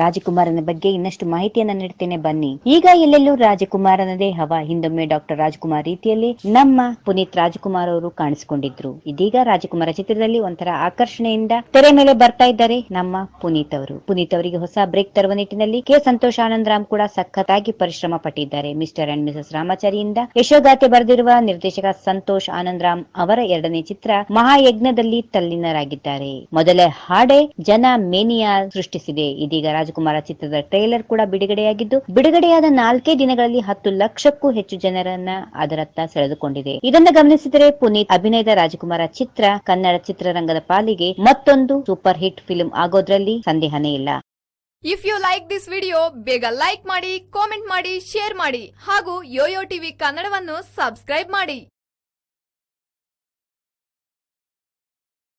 ರಾಜಕುಮಾರನ ಬಗ್ಗೆ ಇನ್ನಷ್ಟು ಮಾಹಿತಿಯನ್ನ ನೀಡ್ತೇನೆ, ಬನ್ನಿ. ಈಗ ಎಲ್ಲೆಲ್ಲೂ ರಾಜಕುಮಾರನದೇ ಹವಾ ಹಿಂದೊಮ್ಮೆ ಡಾಕ್ಟರ್ ರಾಜಕುಮಾರ್ ರೀತಿಯಲ್ಲಿ ನಮ್ಮ ಪುನೀತ್ ರಾಜಕುಮಾರ್ ಅವರು ಕಾಣಿಸಿಕೊಂಡಿದ್ರು. ಇದೀಗ ರಾಜಕುಮಾರ ಚಿತ್ರದಲ್ಲಿ ಒಂಥರ ಆಕರ್ಷಣೆಯಿಂದ ತೆರೆ ಮೇಲೆ ಬರ್ತಾ ಇದ್ದಾರೆ ನಮ್ಮ ಪುನೀತ್ ಅವರು. ಪುನೀತ್ ಅವರಿಗೆ ಹೊಸ ಬ್ರೇಕ್ ತರುವ ನಿಟ್ಟಿನಲ್ಲಿ ಕೆ. ಸಂತೋಷ್ ಆನಂದ್ ರಾಮ್ ಕೂಡ ಸಖತ್ತಾಗಿ ಪರಿಶ್ರಮ ಪಟ್ಟಿದ್ದಾರೆ. ಮಿಸ್ಟರ್ ಅಂಡ್ ಮಿಸಸ್ ರಾಮಾಚಾರಿಯಿಂದ ಯಶೋಗಾಥೆ ಬರೆದಿರುವ ನಿರ್ದೇಶಕ ಸಂತೋಷ್ ಆನಂದ್ ರಾಮ್ ಅವರ ಎರಡನೇ ಚಿತ್ರ ಮಹಾಯಜ್ಞದಲ್ಲಿ ತಲ್ಲಿನರಾಗಿದ್ದಾರೆ. ಮೊದಲೇ ಹಾಡೆ ಜನ ಮೇನಿಯಾ ಸೃಷ್ಟಿಸಿದೆ. ಇದೀಗ ರಾಜಕುಮಾರ ಚಿತ್ರದ ಟ್ರೈಲರ್ ಕೂಡ ಬಿಡುಗಡೆಯಾಗಿದ್ದು, ಬಿಡುಗಡೆಯಾದ ನಾಲ್ಕೇ ದಿನಗಳಲ್ಲಿ ಹತ್ತು ಲಕ್ಷಕ್ಕೂ ಹೆಚ್ಚು ಜನರನ್ನ ಅದರತ್ತ ಸೆಳೆದುಕೊಂಡಿದೆ. ಇದನ್ನು ಗಮನಿಸಿದರೆ ಪುನೀತ್ ಅಭಿನಯದ ರಾಜಕುಮಾರ ಚಿತ್ರ, ಕನ್ನಡ ಚಿತ್ರರಂಗದ ಪಾಲಿಗೆ ಮತ್ತೊಂದು ಸೂಪರ್ ಹಿಟ್ ಫಿಲ್ಮ್ ಆಗೋದ್ರಲ್ಲಿ ಸಂದೇಹನೇ ಇಲ್ಲ. If you like this video ಬೇಗ ಲೈಕ್ ಮಾಡಿ ಕಾಮೆಂಟ್ ಮಾಡಿ ಶೇರ್ ಮಾಡಿ, ಹಾಗೂ ಯೋಯೋ ಟಿವಿ ಕನ್ನಡವನ್ನು ಸಬ್ಸ್ಕ್ರೈಬ್ ಮಾಡಿ.